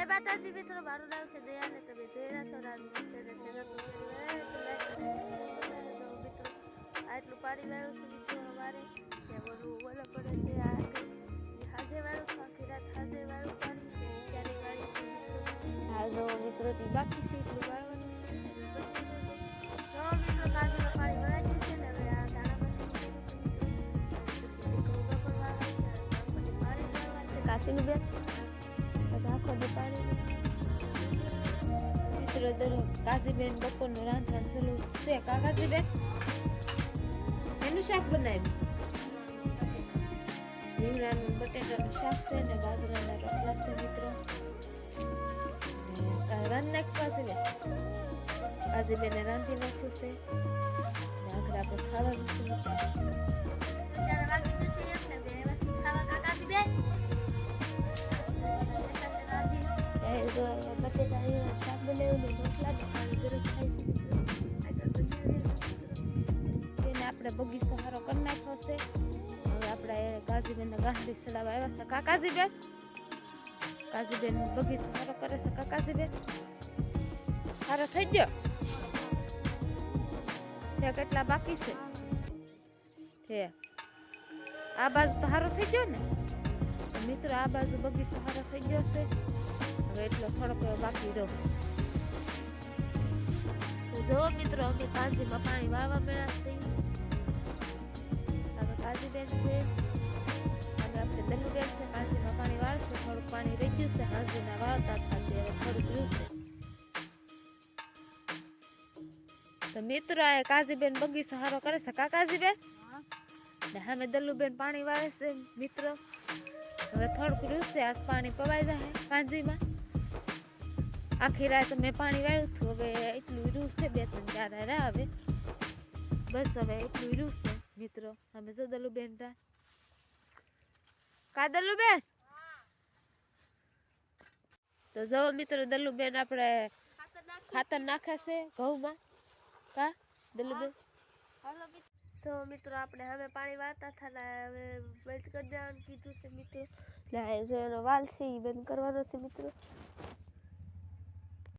જય માતાજી મિત્રો મારું નામ છે દયાને તમે જોઈ રહ્યા છો મિત્રો આટલું પાણી વાળું છે મિત્રો અમારે ત્યાં બોલવું બોલો પડે છે આ હાજે વાળું આખી રાત હાજે વાળું પાણી ક્યારે વાળી છે આ જો મિત્રો બાકી છે એટલું વાળવાનું છે જો મિત્રો કાજુમાં પાણી ગયું છે ને હવે આ દાણામાં કાશીનું બેન પછી આખો દી પાણી મિત્રો, દરરોજ બપોરનું રાંધવાનું ચાલુ છે. કા કાશીબેન એનું શાક બનાવ્યું? રીંગણાનું બટેટાનું શાક છે ને બાજરાના રોટલા છે, મિત્રો. રાંધી નાખવા છે બેન કાશીબેને રાંધી નાખ્યું છે. આખરે આપણે ખાવાનું આપણે બગીચો સારો કરી નાખ્યો છે. હવે આપણે કાજીબેન ગાંધી ચડાવવા આવ્યા છે. કાકાજીબેન? કાજીબેન બગીચો સારો કરે છે. કાકાજીબેન? સારો થઈ ગયો? ત્યાં કેટલા બાકી છે? આ બાજુ તો સારો થઈ ગયો ને? મિત્રો આ બાજુ બગીચો સારો થઈ ગયો છે. હવે એટલો થોડોક બાકી રહ્યો તો જો મિત્રો અમે કાંજીમાં પાણી વાળવા મળ્યા છે હવે કાંજીબેન છે. અને આપણે દલ્લુબેન છે કાંજીમાં પાણી વાળશે. થોડુંક પાણી રહી ગયું છે હાંજીના વાળતા ખાતે હવે થોડુંક રહ્યું છે. તો મિત્રો આ કાજીબેન બગીચો સારો કરે છે કા ને હા. સામે દલ્લુબેન પાણી વાળે છે મિત્રો. હવે થોડુંક રૂસે, આજ પાણી પવાઈ જાય કાંજીમાં આખી રાત મેં પાણી વાળ્યું હતું, હવે એટલું રૂસે બે ત્રણ ચાર હારા હવે બસ હવે એટલું રૂસે મિત્રો, અમે જો દલુબેન રા કા દલુબેન? તો જવો મિત્રો, દલુબેન આપણે ખાતર નાખે છે ઘઉંમાં. કા દલ્લુબેન તો મિત્રો, આપણે હવે પાણી વાળતા હતા ને હવે બંધ કરી દેવાનું કીધું છે મિત્રો. ને એનો વાલ છે એ બંધ કરવાનો છે મિત્રો.